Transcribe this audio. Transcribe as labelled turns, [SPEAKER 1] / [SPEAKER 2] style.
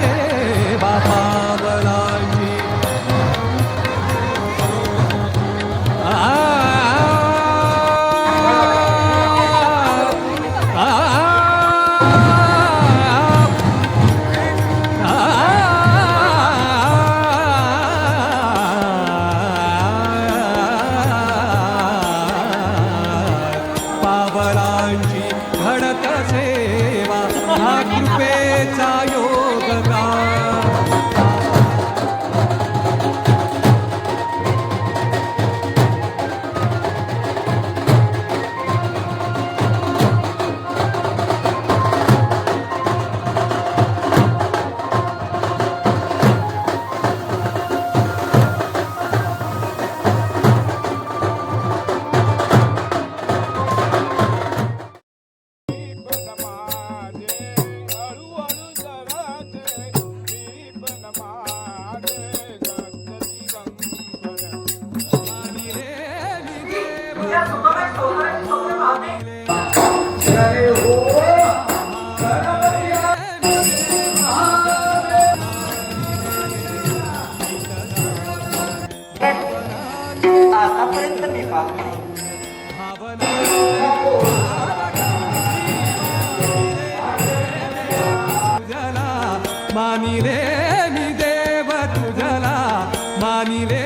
[SPEAKER 1] देवा पावलाची पावलांची घडत सेवा हा कृपेचा योग आतापर्यंत मी पाहत नाही. मानिले मी देव तुझला मानिले